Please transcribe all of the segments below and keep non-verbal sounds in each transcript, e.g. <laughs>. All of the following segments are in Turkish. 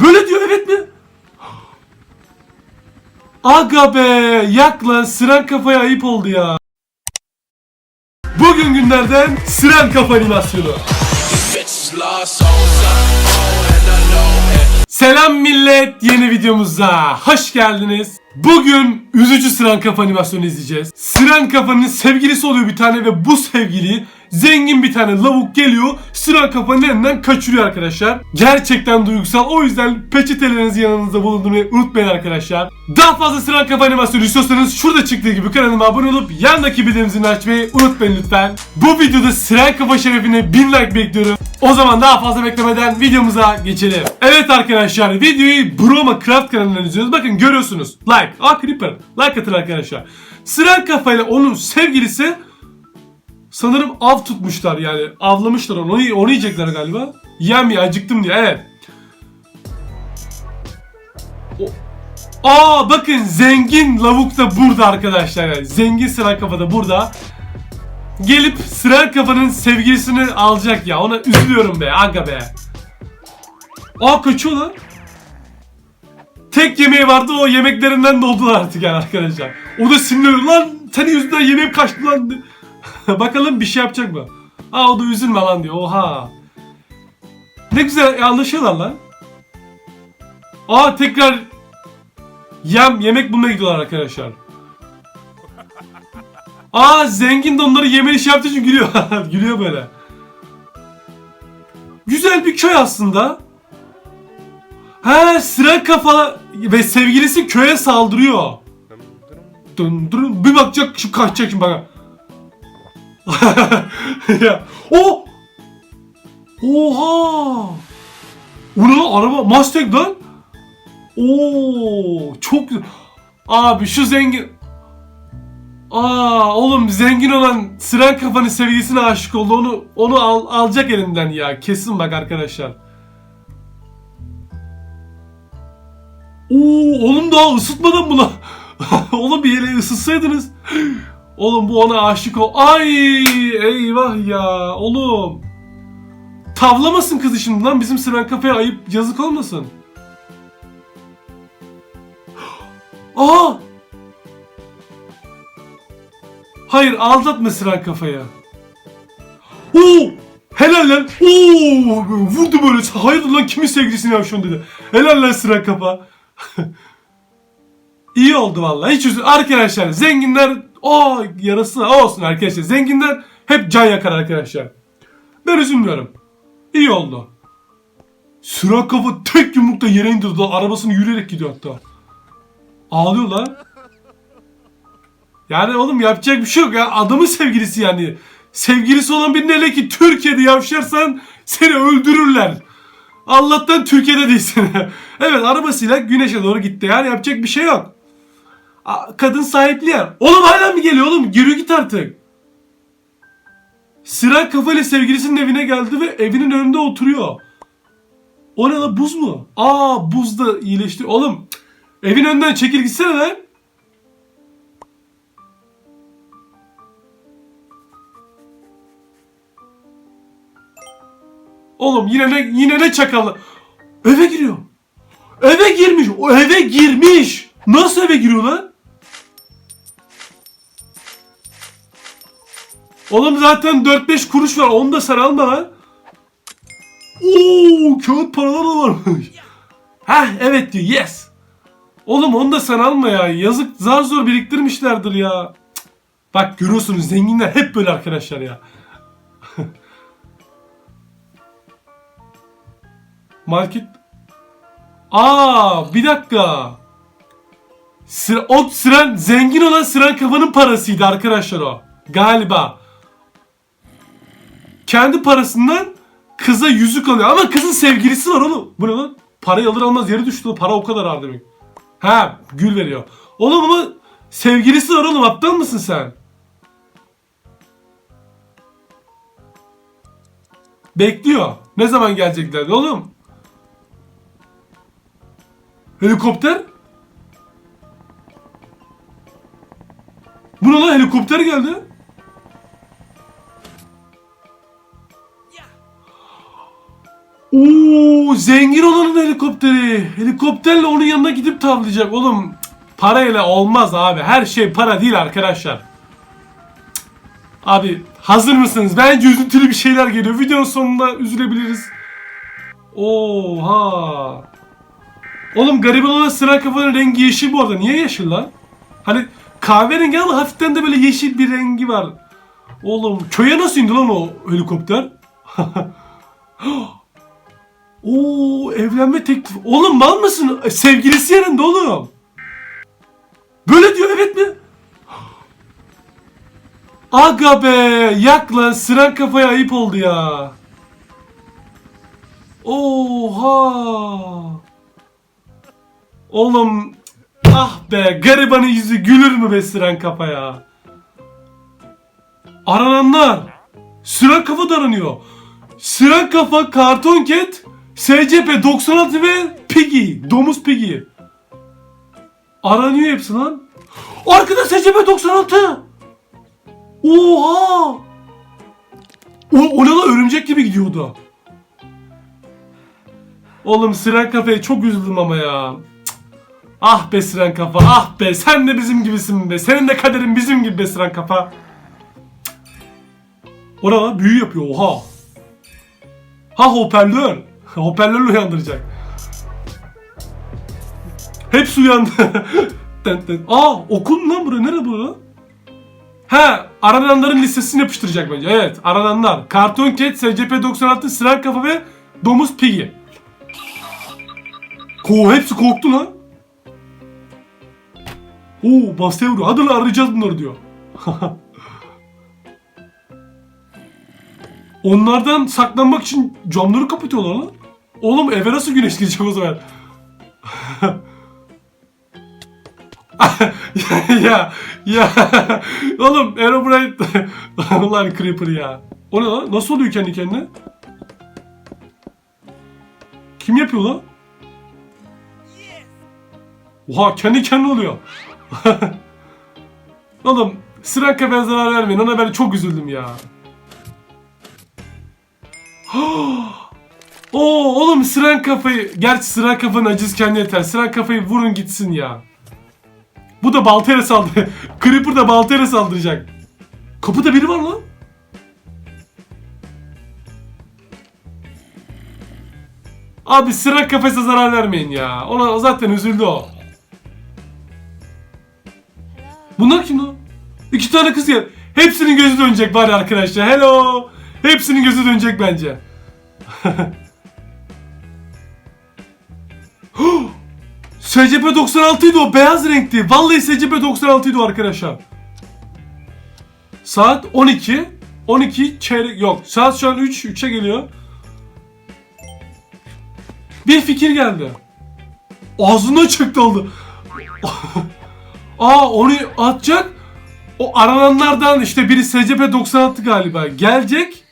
Böyle diyor evet mi? Aga be yak lan sıran kafaya ayıp oldu ya. Bugün günlerden sıran kafa animasyonu. Selam millet yeni videomuza hoş geldiniz. Bugün üzücü sıran kafa animasyonu izleyeceğiz. Sıran kafanın sevgilisi oluyor bir tane ve bu sevgiliyi zengin bir tane lavuk geliyor sıran kafanın elinden kaçırıyor arkadaşlar. Gerçekten duygusal o yüzden peçetelerinizi yanınızda bulundurmayı unutmayın arkadaşlar. Daha fazla sıran kafa animasyonu istiyorsanız şurada çıktığı gibi kanalıma abone olup yandaki bildirim açmayı unutmayın lütfen. Bu videoda sıran kafa şerefine 1000 like bekliyorum. O zaman daha fazla beklemeden videomuza geçelim. Evet arkadaşlar videoyu Broma Craft kanalından izliyoruz. Bakın görüyorsunuz. Like. Aa Creeper. Like atın arkadaşlar. Sıran kafayla onun sevgilisi sanırım av tutmuşlar yani. Avlamışlar onu. Onu, yiyecekler galiba. Yem ya acıktım diye. Evet. O- Aa bakın zengin lavuk da burada arkadaşlar. Yani zengin sıran kafa da burada. Gelip sıran kafanın sevgilisini alacak ya. Ona üzülüyorum be. Aga be. Aa kaçıyor lan. Tek yemeği vardı o yemeklerinden doldular artık yani arkadaşlar. O da sinirli lan senin yüzünden yemeğim kaçtı lan. <laughs> Bakalım bir şey yapacak mı? Aa o da üzülme lan diyor. Oha. Ne güzel anlaşıyorlar lan. Aa tekrar yem yemek bulmaya gidiyorlar arkadaşlar. Aa zengin de onları yemeli şey yaptığı için gülüyor. <laughs> gülüyor böyle. Güzel bir köy aslında. Ha sıra kafa ve sevgilisi köye saldırıyor. Dın bir bakacak şimdi kaçacak şimdi bana. <laughs> ya. O! Oha! O ne lan araba Mustang lan? Oo çok. Abi şu zengin Aa oğlum zengin olan sıran kafanın sevgilisine aşık oldu. Onu onu al, alacak elinden ya. Kesin bak arkadaşlar. Oo oğlum daha ısıtmadan mı lan? <laughs> oğlum bir yere ısıtsaydınız. Oğlum bu ona aşık ol. Ay eyvah ya oğlum. Tavlamasın kızı şimdi lan bizim sıran kafaya ayıp yazık olmasın. <gasps> Aa! Hayır aldatma sıran kafaya. Oo! Helal lan. Oo! Vurdu böyle. Hayır lan kimin sevgilisini yapıyorsun dedi. Helal lan sıran kafa. <laughs> İyi oldu vallahi. Hiç üzül. Arkadaşlar zenginler o yarası olsun arkadaşlar. Zenginler hep can yakar arkadaşlar. Ben üzülmüyorum. İyi oldu. Sıra kafa tek yumrukta yere indirdi. Arabasını yürüyerek gidiyor hatta. Ağlıyor lan. Yani oğlum yapacak bir şey yok ya. Adamın sevgilisi yani. Sevgilisi olan birine hele ki Türkiye'de yavşarsan seni öldürürler. Allah'tan Türkiye'de değilsin. <laughs> evet arabasıyla güneşe doğru gitti. Yani yapacak bir şey yok. Kadın sahipli ya. Oğlum hala mı geliyor oğlum? Geri git artık. Sıra kafayla sevgilisinin evine geldi ve evinin önünde oturuyor. O ne buz mu? Aa buz da iyileşti. Oğlum evin önünden çekil gitsene lan. Oğlum yine ne yine ne çakalı. Eve giriyor. Eve girmiş. O eve girmiş. Nasıl eve giriyor lan? Oğlum zaten 4-5 kuruş var. Onu da sen alma lan. Oo, kağıt paralar da varmış. Heh evet diyor. Yes. Oğlum onu da sen alma ya. Yazık zar zor biriktirmişlerdir ya. Bak görüyorsunuz zenginler hep böyle arkadaşlar ya. <laughs> Market... Aa bir dakika. Sıra, o sıran zengin olan sıran kafanın parasıydı arkadaşlar o. Galiba. Kendi parasından kıza yüzük alıyor. Ama kızın sevgilisi var oğlum. Bu ne lan? Parayı alır almaz yere düştü. Para o kadar ağır demek. Ha gül veriyor. Oğlum ama sevgilisi var oğlum. Aptal mısın sen? Bekliyor. Ne zaman geleceklerdi oğlum? Helikopter? Bu ne lan helikopter geldi. Oo, zengin olanın helikopteri. Helikopterle onun yanına gidip tavlayacak. Oğlum parayla olmaz abi. Her şey para değil arkadaşlar. Abi hazır mısınız? Bence üzüntülü bir şeyler geliyor. Videonun sonunda üzülebiliriz. Oha. Oğlum gariban olan sıra kafanın rengi yeşil bu arada. Niye yeşil lan? Hani kahverengi ama hafiften de böyle yeşil bir rengi var. Oğlum köye nasıl indi lan o helikopter? <laughs> Oo evlenme teklifi. Oğlum mal mısın? Sevgilisi yanında oğlum. Böyle diyor evet mi? Aga be yak lan sıran kafaya ayıp oldu ya. Oha. Oğlum ah be garibanın yüzü gülür mü be sıran kafaya? Arananlar. Sıran kafa da aranıyor. Sıran kafa, karton ket, SCP 96 ve Piggy. Domuz Piggy. Aranıyor hepsi lan. Arkada SCP 96. Oha. O, o ne lan örümcek gibi gidiyordu. Oğlum Sıran kafaya çok üzüldüm ama ya. Ah be Sıran kafa ah be sen de bizim gibisin be. Senin de kaderin bizim gibi be Sıran kafa. Orada büyü yapıyor oha. Ha hoparlör. <laughs> Hoparlörle uyandıracak. Hepsi uyandı. <laughs> Ten ten. Aa okul lan burası? Nere bu? Ha arananların listesini yapıştıracak bence. Evet arananlar. Karton Cat, SCP 96, Sıran Kafa ve Domuz Piggy. Ko hepsi korktu lan. Oo basaya vuruyor. Hadi lan arayacağız bunları diyor. <laughs> Onlardan saklanmak için camları kapatıyorlar lan. Oğlum eve nasıl güneş girecek o zaman? <laughs> ya ya oğlum Aerobrite <laughs> ulan Creeper ya. O ne lan? Nasıl oluyor kendi kendine? Kim yapıyor lan? Oha kendi kendine oluyor. <laughs> oğlum sıra kafaya zarar vermeyin. Ona ben çok üzüldüm ya. <gasps> Oo oğlum sıran kafayı gerçi sıran kafanın acısı kendi yeter. Sıran kafayı vurun gitsin ya. Bu da baltayla saldırı. <laughs> Creeper da baltayla saldıracak. Kapıda biri var lan. Abi sıra kafese zarar vermeyin ya. Ona zaten üzüldü o. Bunlar kim lan? İki tane kız gel. Hepsinin gözü dönecek ya arkadaşlar. Hello. Hepsinin gözü dönecek bence. <laughs> SCP 96 idi o beyaz renkti. Vallahi SCP 96 idi o arkadaşlar. Saat 12. 12 çeyrek yok. Saat şu an 3. 3'e geliyor. Bir fikir geldi. Ağzından çıktı oldu. <laughs> Aa onu atacak. O arananlardan işte biri SCP 96 galiba. Gelecek.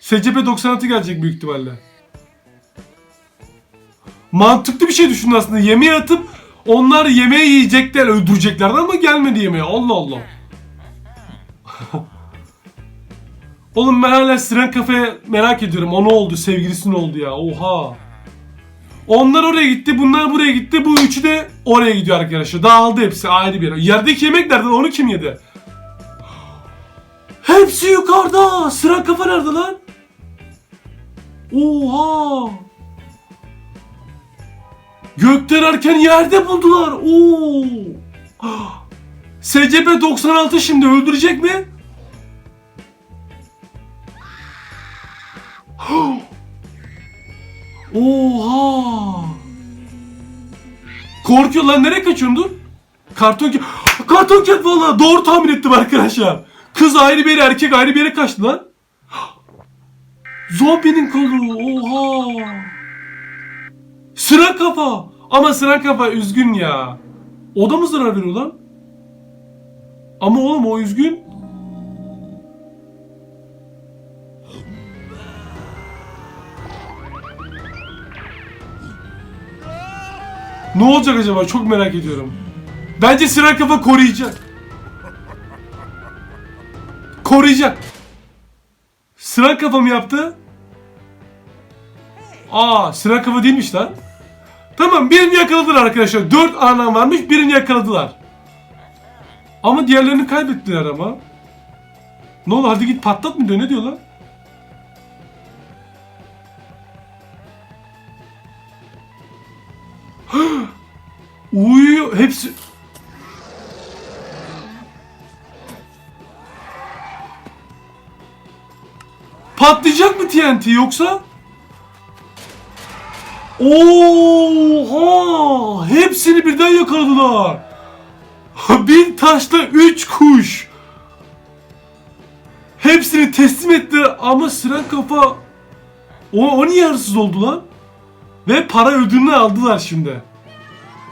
SCP 96 gelecek büyük ihtimalle. Mantıklı bir şey düşündü aslında. Yemeğe atıp onlar yemeği yiyecekler, öldüreceklerdi ama gelmedi yemeğe. Allah Allah. <laughs> Oğlum ben hala Siren Kafa'ya merak ediyorum. O ne oldu? Sevgilisi ne oldu ya? Oha. Onlar oraya gitti, bunlar buraya gitti. Bu üçü de oraya gidiyor arkadaşlar. Dağıldı hepsi ayrı bir yere. Yerdeki yemek nerede? Onu kim yedi? <gasps> Hepsi yukarıda. Siren Kafa nerede lan? Oha. Gökten erken yerde buldular. Oo. SCP 96 şimdi öldürecek mi? Oha! Korkuyor lan nereye kaçıyorsun dur? Karton ket. Karton ket valla doğru tahmin ettim arkadaşlar. Kız ayrı bir yere erkek ayrı bir yere kaçtı lan. Zombinin kolu oha. Sıra kafa. Ama sıra kafa üzgün ya. O da mı zarar veriyor lan? Ama oğlum o üzgün. Ne olacak acaba? Çok merak ediyorum. Bence sıra kafa koruyacak. Koruyacak. Sıra kafa mı yaptı? Aa sıra kafa değilmiş lan. Tamam birini yakaladılar arkadaşlar. Dört anam varmış birini yakaladılar. Ama diğerlerini kaybettiler ama. Ne oldu hadi git patlat mı diyor ne diyor lan? <gasps> Uyuyor hepsi. Patlayacak mı TNT yoksa? Oha! Hepsini birden yakaladılar. <laughs> Bir taşla üç kuş. Hepsini teslim ettiler ama Siren kafa o, o niye hırsız oldu lan? Ve para ödülünü aldılar şimdi.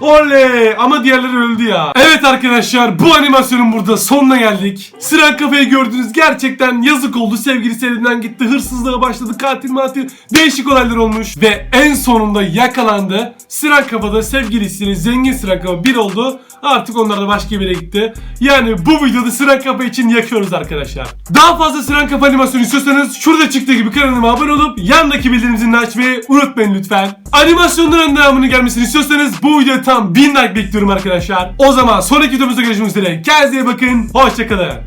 Oley! Ama diğerleri öldü ya. Evet arkadaşlar bu animasyonun burada sonuna geldik. Sıran kafayı gördünüz. Gerçekten yazık oldu. Sevgilisi elinden gitti. Hırsızlığa başladı. Katil matil. Değişik olaylar olmuş. Ve en sonunda yakalandı. Sıran kafada sevgilisiyle zengin sıran kafa bir oldu. Artık onlar da başka bir yere gitti. Yani bu videoda sıran kafa için yakıyoruz arkadaşlar. Daha fazla sıran kafa animasyonu istiyorsanız şurada çıktığı gibi kanalıma abone olup yandaki bildirim zilini açmayı unutmayın lütfen. Animasyonların devamını gelmesini istiyorsanız bu videoya tam 1000 like bekliyorum arkadaşlar. O zaman sonraki videomuzda görüşmek üzere. Kendinize iyi bakın. Hoşçakalın.